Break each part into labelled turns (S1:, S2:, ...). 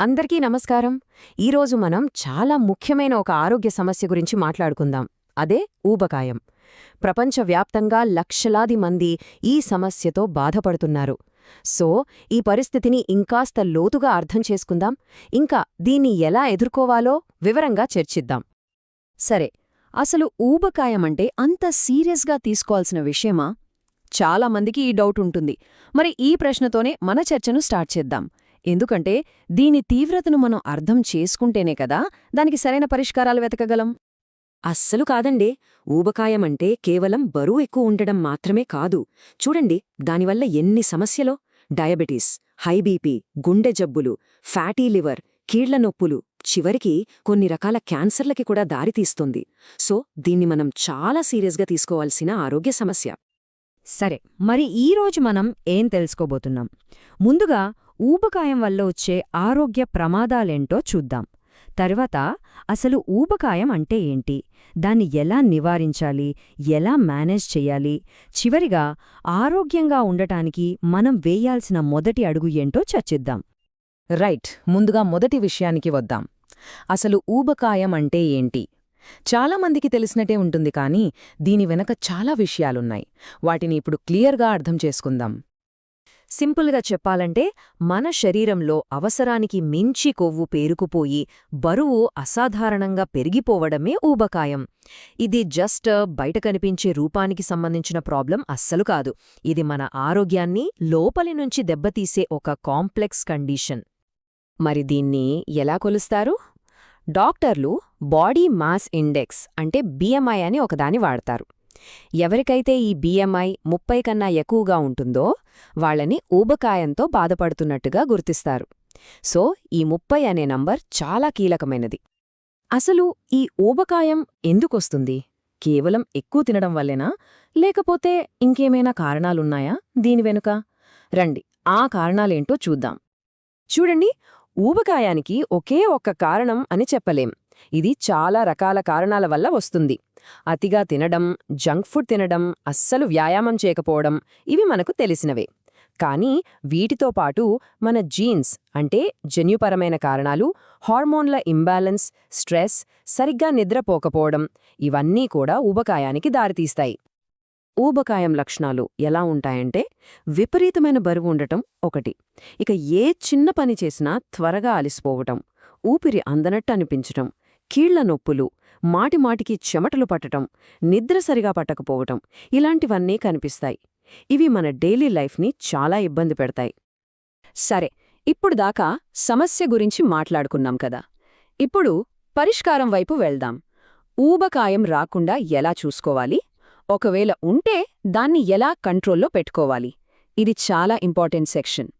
S1: అందరికీ నమస్కారం. ఈరోజు మనం చాలా ముఖ్యమైన ఒక ఆరోగ్య సమస్య గురించి మాట్లాడుకుందాం. అదే ఊబకాయం. ప్రపంచవ్యాప్తంగా లక్షలాది మంది ఈ సమస్యతో బాధపడుతున్నారు. సో ఈ పరిస్థితిని ఇంకాస్త లోతుగా అర్థం చేసుకుందాం. ఇంకా దీన్ని ఎలా ఎదుర్కోవాలో వివరంగా చర్చిద్దాం.
S2: సరే అసలు ఊబకాయమంటే అంత సీరియస్గా తీసుకోవాల్సిన విషయమా? చాలా మందికి ఈ డౌట్ ఉంటుంది. మరి ఈ ప్రశ్నతోనే మన చర్చను స్టార్ట్ చేద్దాం. ఎందుకంటే దీని తీవ్రతను మనం అర్థం చేసుకుంటేనే కదా దానికి సరైన పరిష్కారాలు వెతకగలం.
S3: అస్సలు కాదండే. ఊబకాయమంటే కేవలం బరువు ఎక్కువ ఉండడం మాత్రమే కాదు. చూడండి దానివల్ల ఎన్ని సమస్యలో? డయాబెటీస్ హైబీపీ గుండె జబ్బులు ఫ్యాటీ లివర్ కీళ్ళ నొప్పులు చివరికి కొన్ని రకాల క్యాన్సర్లకి కూడా దారితీస్తుంది సో దీన్ని మనం చాలా సీరియస్గా తీసుకోవాల్సిన ఆరోగ్య సమస్య.
S2: సరే మరి ఈరోజు మనం ఏం తెలుసుకోబోతున్నాం? ముందుగా ఊబకాయం వల్ల వచ్చే ఆరోగ్య ప్రమాదాలేంటో చూద్దాం. తర్వాత అసలు ఊబకాయం అంటే ఏంటి? దాన్ని ఎలా నివారించాలి? ఎలా మేనేజ్ చెయ్యాలి చివరిగా ఆరోగ్యంగా ఉండటానికి మనం వేయాల్సిన మొదటి అడుగు ఏంటో చర్చిద్దాం.
S1: రైట్ ముందుగా మొదటి విషయానికి వద్దాం. అసలు ఊబకాయం అంటే ఏంటి? చాలామందికి తెలిసినట్టే ఉంటుంది కానీ దీని వెనక చాలా విషయాలున్నాయి. వాటిని ఇప్పుడు క్లియర్గా అర్థం చేసుకుందాం. సింపుల్గా చెప్పాలంటే మన శరీరంలో అవసరానికి మించి కొవ్వు పేరుకుపోయి బరువు అసాధారణంగా పెరిగిపోవడమే ఊబకాయం. ఇది జస్ట్ బయట కనిపించే రూపానికి సంబంధించిన ప్రాబ్లం అస్సలు కాదు. ఇది మన ఆరోగ్యాన్ని లోపలి నుంచి దెబ్బతీసే ఒక కాంప్లెక్స్ కండిషన్. మరి దీన్ని ఎలా కొలుస్తారు? డాక్టర్లు బాడీ మాస్ ఇండెక్స్ అంటే బిఎంఐ అని ఒకదాని వాడతారు. ఎవరికైతే ఈ బిఎంఐ ముప్పై కన్నా ఎక్కువగా ఉంటుందో వాళ్ళని ఊబకాయంతో బాధపడుతున్నట్టుగా గుర్తిస్తారు. సో ఈ ముప్పై అనే నంబర్ చాలా కీలకమైనది. అసలు ఈ ఊబకాయం ఎందుకొస్తుంది? కేవలం ఎక్కువ తినడం వల్లేనా? లేకపోతే ఇంకేమైనా కారణాలున్నాయా దీని వెనుక? రండి ఆ కారణాలేంటో చూద్దాం. చూడండి ఊబకాయానికి ఒకే ఒక్క కారణం అని చెప్పలేం. ఇది చాలా రకాల కారణాల వల్ల వస్తుంది. అతిగా తినడం జంక్ ఫుడ్ తినడం అస్సలు వ్యాయామం చేయకపోవడం ఇవి మనకు తెలిసినవే. కానీ వీటితో పాటు మన జీన్స్ అంటే జన్యుపరమైన కారణాలు హార్మోన్ల ఇంబ్యాలెన్స్ స్ట్రెస్ సరిగ్గా నిద్రపోకపోవడం ఇవన్నీ కూడా ఊబకాయానికి దారితీస్తాయి. ఊబకాయం లక్షణాలు ఎలా ఉంటాయంటే విపరీతమైన బరువు ఉండటం ఒకటి. ఇక ఏ చిన్న పని చేసినా త్వరగా అలిసిపోవటం ఊపిరి అందనట్టు అనిపించటం కీళ్ళ నొప్పులు మాటిమాటికి చెమటలు పట్టటం నిద్ర సరిగా పట్టకపోవటం ఇలాంటివన్నీ కనిపిస్తాయి. ఇవి మన డైలీ లైఫ్ని చాలా ఇబ్బంది పెడతాయి. సరే ఇప్పుడు దాకా సమస్య గురించి మాట్లాడుకున్నాం కదా. ఇప్పుడు పరిష్కారం వైపు వెళ్దాం. ఊబకాయం రాకుండా ఎలా చూసుకోవాలి? ఒకవేళ ఉంటే దాన్ని ఎలా కంట్రోల్లో పెట్టుకోవాలి? ఇది చాలా ఇంపార్టెంట్ సెక్షన్.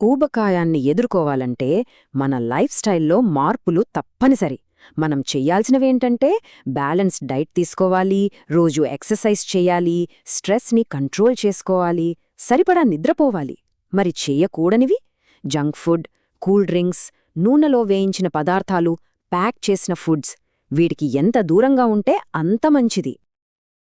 S1: ఊబకాయాన్ని ఎదుర్కోవాలంటే మన లైఫ్ స్టైల్లో మార్పులు తప్పనిసరి. మనం చెయ్యాల్సినవేంటంటే బ్యాలెన్స్ డైట్ తీసుకోవాలి రోజు ఎక్సర్సైజ్ చెయ్యాలి స్ట్రెస్ని కంట్రోల్ చేసుకోవాలి సరిపడా నిద్రపోవాలి. మరి చెయ్యకూడనివి జంక్ ఫుడ్ కూల్ డ్రింక్స్ నూనెలో వేయించిన పదార్థాలు ప్యాక్ చేసిన ఫుడ్స్. వీటికి ఎంత దూరంగా ఉంటే అంత మంచిది.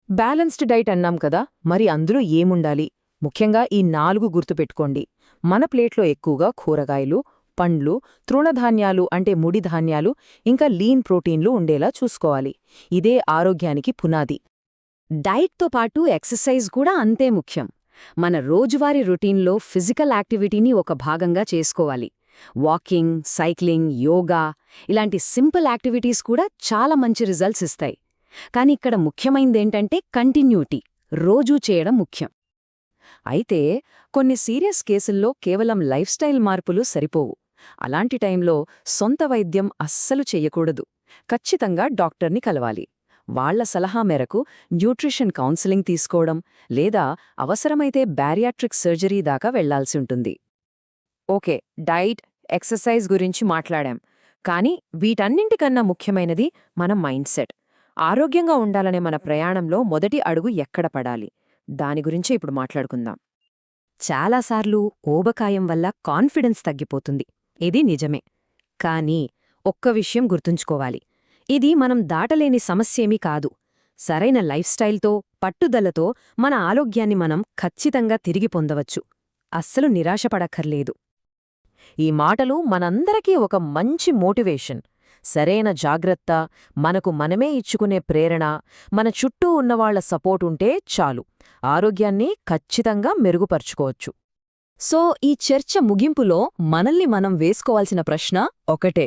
S1: బ్యాలెన్స్డ్ డైట్ అన్నాం కదా మరి అందులో ఏముండాలి? ముఖ్యంగా ఈ నాలుగు గుర్తుపెట్టుకోండి. మన ప్లేట్లో ఎక్కువగా కూరగాయలు పండ్లు తృణధాన్యాలు అంటే ముడి ధాన్యాలు ఇంకా లీన్ ప్రోటీన్లు ఉండేలా చూసుకోవాలి. ఇదే ఆరోగ్యానికి పునాది. డైట్తో పాటు ఎక్సర్సైజ్ కూడా అంతే ముఖ్యం. మన రోజువారీ రొటీన్లో ఫిజికల్ యాక్టివిటీని ఒక భాగంగా చేసుకోవాలి. వాకింగ్ సైక్లింగ్ యోగా ఇలాంటి సింపుల్ యాక్టివిటీస్ కూడా చాలా మంచి రిజల్ట్స్ ఇస్తాయి. కానీ ఇక్కడ ముఖ్యమైందేంటంటే కంటిన్యూటీ రోజూ చేయడం ముఖ్యం. అయితే కొన్ని సీరియస్ కేసుల్లో కేవలం లైఫ్ స్టైల్ మార్పులు సరిపోవు. అలాంటి టైంలో సొంత వైద్యం అస్సలు చెయ్యకూడదు. ఖచ్చితంగా డాక్టర్ని కలవాలి. వాళ్ళ సలహా మేరకు న్యూట్రిషన్ కౌన్సిలింగ్ తీసుకోవడం లేదా అవసరమైతే బ్యారియాట్రిక్ సర్జరీ దాకా వెళ్ళాల్సి ఉంటుంది. ఓకే డైట్ ఎక్సర్సైజ్ గురించి మాట్లాడాం. కానీ వీటన్నింటికన్నా ముఖ్యమైనది మన మైండ్ సెట్. ఆరోగ్యంగా ఉండాలనే మన ప్రయాణంలో మొదటి అడుగు ఎక్కడ పడాలి? దాని గురించే ఇప్పుడు మాట్లాడుకుందాం. చాలాసార్లు ఓబకాయం వల్ల కాన్ఫిడెన్స్ తగ్గిపోతుంది. ఇది నిజమే. కానీ ఒక్క విషయం గుర్తుంచుకోవాలి. ఇది మనం దాటలేని సమస్యేమీ కాదు. సరైన లైఫ్ స్టైల్తో పట్టుదలతో మన ఆరోగ్యాన్ని మనం ఖచ్చితంగా తిరిగి పొందవచ్చు. అస్సలు నిరాశపడక్కర్లేదు. ఈ మాటలు మనందరికీ ఒక మంచి మోటివేషన్. సరైన జాగ్రత్త మనకు మనమే ఇచ్చుకునే ప్రేరణ మన చుట్టూ ఉన్నవాళ్ళ సపోర్ట్ ఉంటే చాలు. ఆరోగ్యాన్ని ఖచ్చితంగా మెరుగుపరుచుకోవచ్చు.
S4: సో ఈ చర్చ ముగింపులో మనల్ని మనం వేసుకోవాల్సిన ప్రశ్న ఒకటే.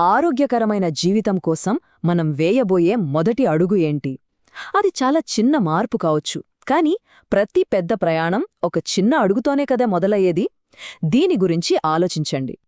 S4: ఆరోగ్యకరమైన జీవితం కోసం మనం వేయబోయే మొదటి అడుగు ఏంటి? అది చాలా చిన్న మార్పు కావచ్చు. కాని ప్రతి పెద్ద ప్రయాణం ఒక చిన్న అడుగుతోనే కదా మొదలయ్యేది? దీని గురించి ఆలోచించండి.